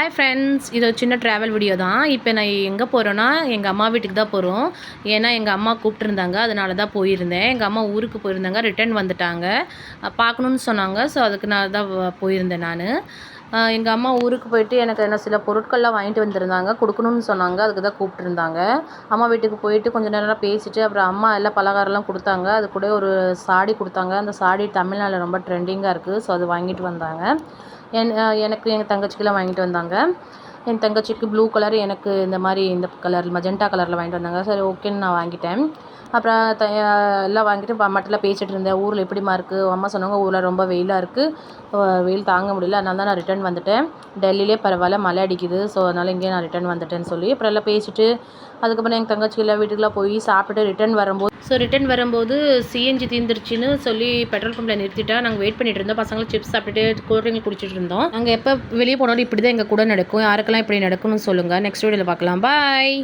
Hi friends இது ஒரு சின்ன ட்ராவல் வீடியோ தான். இப்போ நான் எங்கே போகிறேன்னா எங்கள் அம்மா வீட்டுக்கு தான் போகிறோம் ஏன்னா எங்கள் அம்மா கூப்பிட்டுருந்தாங்க. அதனால தான் போயிருந்தேன். எங்கள் அம்மா ஊருக்கு போயிருந்தாங்க. ரிட்டர்ன் வந்துட்டாங்க. பார்க்கணுன்னு சொன்னாங்க. ஸோ அதுக்கு நான் தான் போயிருந்தேன் நான். எங்கள் அம்மா ஊருக்கு போயிட்டு எனக்கு என்ன சில பொருட்கள்லாம் வாங்கிட்டு வந்திருந்தாங்க. கொடுக்கணும்னு சொன்னாங்க. அதுக்கு தான் கூப்பிட்ருந்தாங்க அம்மா வீட்டுக்கு போயிட்டு கொஞ்சம் நேரம் பேசிட்டு அப்புறம் அம்மா எல்லாம் பலகாரம்லாம் கொடுத்தாங்க. அது கூட ஒரு சாடி கொடுத்தாங்க. அந்த சாடி தமிழ்நாட்டில் ரொம்ப ட்ரெண்டிங்காக இருக்குது ஸோ அது வாங்கிட்டு வந்தாங்க. என் எனக்கு எங்கள் தங்கச்சிக்கெல்லாம் வாங்கிட்டு வந்தாங்க. என் தங்கச்சிக்கு ப்ளூ கலர் எனக்கு இந்த மாதிரி இந்த கலர் மஜெண்டா கலரில் வாங்கிட்டு வந்தாங்க. சரி ஓகேன்னு நான் வாங்கிட்டேன். அப்புறம் த எல்லாம் வாங்கிட்டு இப்போ அம்மாட்டெல்லாம் பேசிகிட்டு இருந்தேன். ஊரில் எப்படிமா இருக்குது அம்மா சொன்னாங்க ஊரில் ரொம்ப வெயிலாக இருக்குது வெயில் தாங்க முடியல. அதனால தான் நான் ரிட்டர்ன் வந்துட்டேன். டெல்லியிலே பரவாயில்ல மழை அடிக்குது. ஸோ அதனால் இங்கேயே நான் ரிட்டர்ன் வந்துட்டேன்னு சொல்லி அப்புறம் எல்லாம் பேசிட்டு அதுக்கப்புறம் எங்கள் தங்கச்சி எல்லாம் வீட்டுக்குலாம் போய் சாப்பிட்டுட்டு ரிட்டர்ன் வரும்போது ஸோ ரிட்டர்ன் வரும்போது சிஎன்ஜி தீர்ந்துருச்சுன்னு சொல்லி பெட்ரோல் பம்பில் நிறுத்திட்டா நாங்கள் வெயிட் பண்ணிட்டு இருந்தோம். பசங்களை சிப்ஸ் சாப்பிட்டுட்டு கூல்ட்ரிங்க் குடிச்சிட்டு இருந்தோம். நாங்கள் எப்போ வெளியே போனாலும் இப்படி தான் எங்கள் கூட நடக்கும். யாருக்கெல்லாம் இப்படி நடக்கும்னு சொல்லுங்கள் நெக்ஸ்ட் வீடியோவில் பார்க்கலாம். பாய்